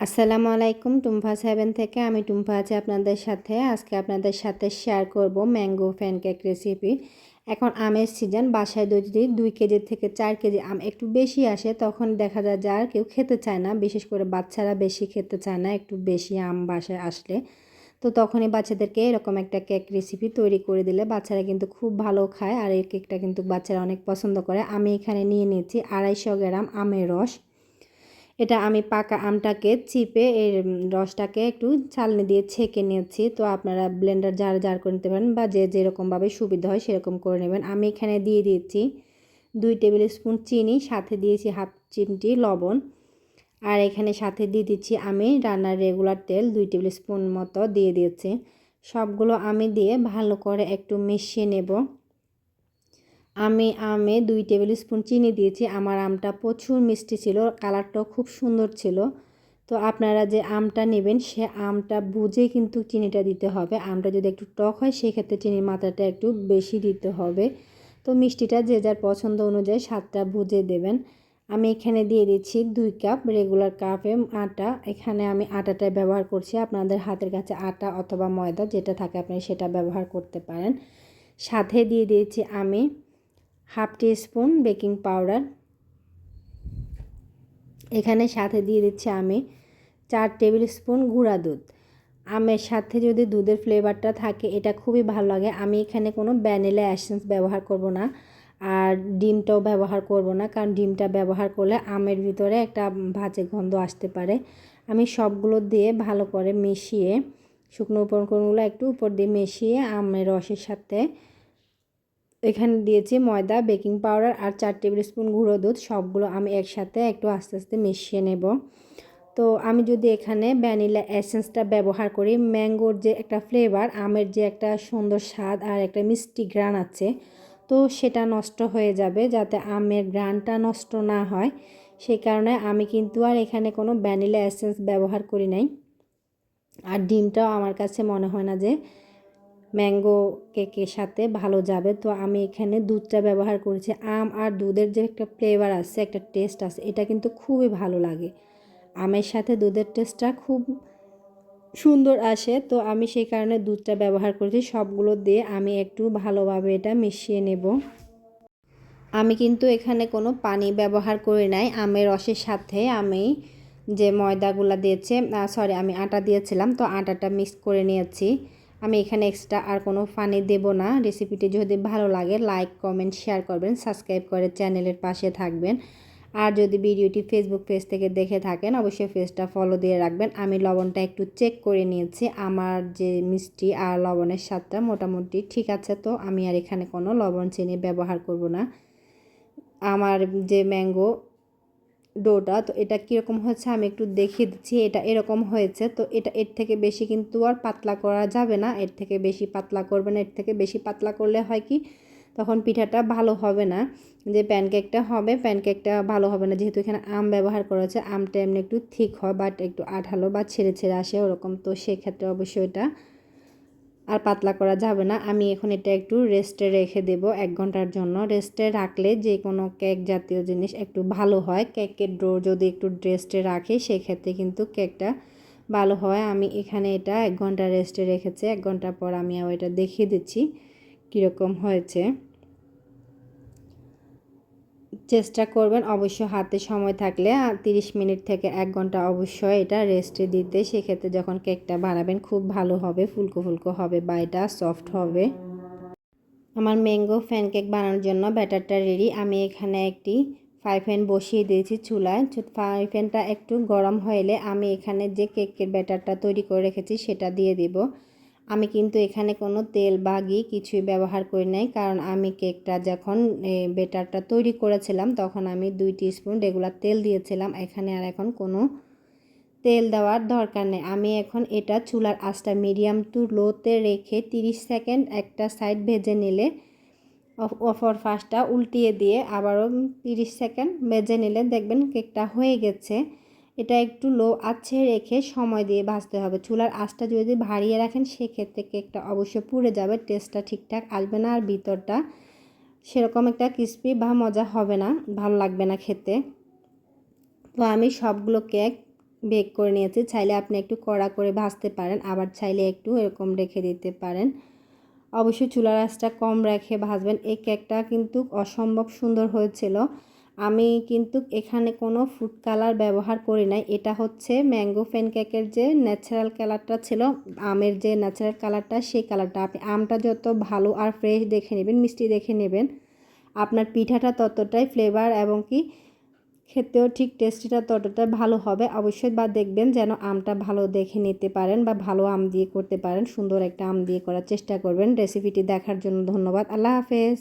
আসসালামু আলাইকুম টুম্পা সেভেন থেকে আমি টুম্পা আছি আপনাদের সাথে। আজকে আপনাদের সাথে শেয়ার করব ম্যাঙ্গো প্যানকেক রেসিপি এখন আমের সিজন বাসায় যদি দুই কেজি থেকে চার কেজি আম একটু বেশি আসে, তখন দেখা যায় যার কেউ খেতে চায় না। বিশেষ করে বাচ্চারা বেশি খেতে চায় না, একটু বেশি আম বাসায় আসলে। তো তখনই বাচ্চাদেরকে এরকম একটা কেক রেসিপি তৈরি করে দিলে বাচ্চারা কিন্তু খুব ভালো খায়। আর এই কেকটা কিন্তু বাচ্চারা অনেক পছন্দ করে। আমি এখানে নিয়ে নিয়েছি আড়াইশো গ্রাম আমের রস। এটা আমি পাকা আমটাকে চিপে এর রসটাকে একটু চালনি দিয়ে ছেঁকে নিয়েছি। তো আপনারা ব্লেন্ডার জার জার করে নিতে পারেন বা যে যেরকমভাবে সুবিধা হয় সেরকম করে নেবেন। আমি এখানে দিয়ে দিয়েছি দুই টেবিল স্পুন চিনি, সাথে দিয়েছি হাফ চিমটি লবণ। আর এখানে সাথে দিয়ে দিচ্ছি আমি রান্নার রেগুলার তেল, দুই টেবিল স্পুন মতো দিয়ে দিয়েছি। সবগুলো আমি দিয়ে ভালো করে একটু মিশিয়ে নেব। আমি আমে দুই টেবিল স্পুন চিনি দিয়েছি। আমার আমটা প্রচুর মিষ্টি ছিল, কালারটাও খুব সুন্দর ছিল। তো আপনারা যে আমটা নেবেন, সে আমটা বুঝে কিন্তু চিনিটা দিতে হবে। আমটা যদি একটু টক হয়, সেক্ষেত্রে চিনির মাত্রাটা একটু বেশি দিতে হবে। তো মিষ্টিটা যে যার পছন্দ অনুযায়ী স্বাদটা বুঝে দেবেন। আমি এখানে দিয়ে দিচ্ছি দুই কাপ রেগুলার কাপে আটা। এখানে আমি আটাটা ব্যবহার করছি। আপনাদের হাতের কাছে আটা অথবা ময়দা যেটা থাকে, আপনি সেটা ব্যবহার করতে পারেন। সাথে দিয়ে দিয়েছি আমি half teaspoon baking powder. এখানে সাথে দিয়ে দিচ্ছি আমি চার টেবিল স্পুন গুঁড়া দুধ। আমের সাথে যদি দুধের ফ্লেভারটা থাকে, এটা খুবই ভালো লাগে। আমি এখানে কোনো ভ্যানিলা অ্যাসেন্স ব্যবহার করব না আর ডিমটাও ব্যবহার করব না, কারণ ডিমটা ব্যবহার করলে আমের ভিতরে একটা ভাজে গন্ধ আসতে পারে। আমি সবগুলো দিয়ে ভালো করে মিশিয়ে, শুকনো উপকরণগুলো একটু উপর দিয়ে মিশিয়ে আমের রসের সাথে এখানে দিয়েছি ময়দা, বেকিং পাউডার আর চার টেবিল স্পুন গুঁড়ো দুধ। সবগুলো আমি একসাথে একটু আস্তে আস্তে মিশিয়ে নেব। তো আমি যদি এখানে ভ্যানিলা এসেন্সটা ব্যবহার করি, ম্যাঙ্গোর যে একটা ফ্লেভার, আমের যে একটা সুন্দর স্বাদ আর একটা মিষ্টি গ্রান আছে, তো সেটা নষ্ট হয়ে যাবে যাতে আমের গ্রানটা নষ্ট না হয়। সেই কারণে আমি কিন্তু আর এখানে কোনো ভ্যানিলা এসেন্স ব্যবহার করি নাই। আর ডিমটাও আমার কাছে মনে হয় না যে ম্যাঙ্গো কেকের সাথে ভালো যাবে। তো আমি এখানে দুধটা ব্যবহার করেছি। আম আর দুধের যে একটা ফ্লেভার আছে, একটা টেস্ট আছে, এটা কিন্তু খুবই ভালো লাগে। আমের সাথে দুধের টেস্টটা খুব সুন্দর আসে। তো আমি সেই কারণে দুধটা ব্যবহার করেছি। সবগুলো দিয়ে আমি একটু ভালোভাবে এটা মিশিয়ে নেব। আমি কিন্তু এখানে কোনো পানি ব্যবহার করি নাই। আমের রসের সাথে আমি যে ময়দাগুলো দিয়েছে সরি আমি আটা দিয়েছিলাম। তো আটাটা মিক্স করে নিয়েছি। আমি এখানে এক্সট্রা আর কোনো ফানি দেব না। রেসিপিটি যদি ভালো লাগে লাইক কমেন্ট শেয়ার করবেন সাবস্ক্রাইব করে চ্যানেলের পাশে থাকবেন। আর যদি ভিডিওটি ফেসবুক পেজ থেকে দেখে থাকেন, অবশ্যই পেজটা ফলো দিয়ে রাখবেন। আমি লবণটা একটু চেক করে নিয়েছি। আমার যে মিষ্টি আর লবণের স্বাদটা মোটামুটি ঠিক আছে তো, আমি আর এখানে কোনো লবণ চিনি ব্যবহার করব না। আমার যে ম্যাঙ্গো ডোটা, তো এটা কীরকম হচ্ছে আমি একটু দেখিয়ে দিচ্ছি, এটা এরকম হয়েছে, তো এটা এর থেকে বেশি কিন্তু আর পাতলা করা যাবে না, এর থেকে বেশি পাতলা করবে না এর থেকে বেশি পাতলা করলে হয় কি, তখন পিঠাটা ভালো হবে না, যে প্যানকেকটা হবে, প্যানকেকটা ভালো হবে না, যেহেতু এখানে আম ব্যবহার করা হচ্ছে আমটা এমনি একটু থিক হয় বাট একটু আঠালো বা ছেড়ে ছেড়ে আসে ওরকম, তো সেক্ষেত্রে অবশ্যই এটা আর পাতলা করা যাবে না। আমি এখন এটা একটু রেস্টে রেখে দেব এক ঘণ্টার জন্য। রেস্টে রাখলে যে কোনো কেক জাতীয় জিনিস একটু ভালো হয়। কেকের ড্রো যদি একটু রেস্টে রাখে, সেক্ষেত্রে কিন্তু কেকটা ভালো হয়। আমি এখানে এটা এক ঘণ্টা রেস্টে রেখেছি। এক ঘণ্টা পর আমি আবার এটা দেখিয়ে দিচ্ছি কীরকম হয়েছে। চেষ্টা করবেন। অবশ্য হাতে সময় থাকলে তিরিশ মিনিট থেকে এক ঘণ্টা অবশ্যই এটা রেস্টে দিতে। সেক্ষেত্রে যখন কেকটা বানাবেন, খুব ভালো হবে, ফুলকো ফুলকো হবে বা এটা সফট হবে। আমার ম্যাঙ্গো ফ্যান কেক বানানোর জন্য ব্যাটারটা রেডি আমি এখানে একটি ফ্রাই প্যান বসিয়ে দিয়েছি চুলায়। ফ্রাই প্যানটা একটু গরম হইলে আমি এখানে যে কেকের ব্যাটারটা তৈরি করে রেখেছি, সেটা দিয়ে দেব। আমি কিন্তু এখানে কোনো তেল বা ঘি কিছুই ব্যবহার করি নাই, কারণ আমি কেকটা যখন বেটারটা তৈরি করেছিলাম, তখন আমি দুই স্পুন রেগুলার তেল দিয়েছিলাম, এখানে আর এখন কোনো তেল দেওয়ার দরকার নেই। আমি এখন এটা চুলার আঁচটা মিডিয়াম টু লোতে রেখে 30 সেকেন্ড একটা সাইড ভেজে নিলে অফর ফার্স্টটা উল্টিয়ে দিয়ে আবারও 30 সেকেন্ড ভেজে নিলে দেখবেন কেকটা হয়ে গেছে। এটা একটু লো আছে রেখে সময় দিয়ে ভাজতে হবে। চুলার আঁচটা যদি ভারিয়ে রাখেন, সেক্ষেত্রে কেকটা অবশ্যই পুড়ে যাবে, টেস্টটা ঠিকঠাক আসবে না আর ভিতরটা সেরকম একটা ক্রিসপি বা মজা হবে না, ভালো লাগবে না খেতে। তো আমি সবগুলো কেক বেক করে নিয়েছি। চাইলে আপনি একটু কড়া করে ভাজতে পারেন, আবার চাইলে একটু এরকম রেখে দিতে পারেন। অবশ্যই চুলার আঁচটা কম রেখে ভাজবেন। এই কেকটা কিন্তু অসম্ভব সুন্দর হয়েছিল। আমি কিন্তু এখানে কোনো ফুড কালার ব্যবহার করি নাই। এটা হচ্ছে ম্যাঙ্গো ফ্যান কেকের যে ন্যাচারাল কালারটা ছিল, আমের যে ন্যাচারাল কালারটা সেই কালারটা আপনি আমটা যত ভালো আর ফ্রেশ দেখে নেবেন, মিষ্টি দেখে নেবেন, আপনার পিঠাটা ততটাই ফ্লেভার এবং কি খেতেও ঠিক টেস্টিটা ততটা ভালো হবে। অবশ্যই বা দেখবেন যেন আমটা ভালো দেখে নিতে পারেন বা ভালো আম দিয়ে করতে পারেন, সুন্দর একটা আম দিয়ে করার চেষ্টা করবেন। রেসিপিটি দেখার জন্য ধন্যবাদ। আল্লাহ হাফেজ।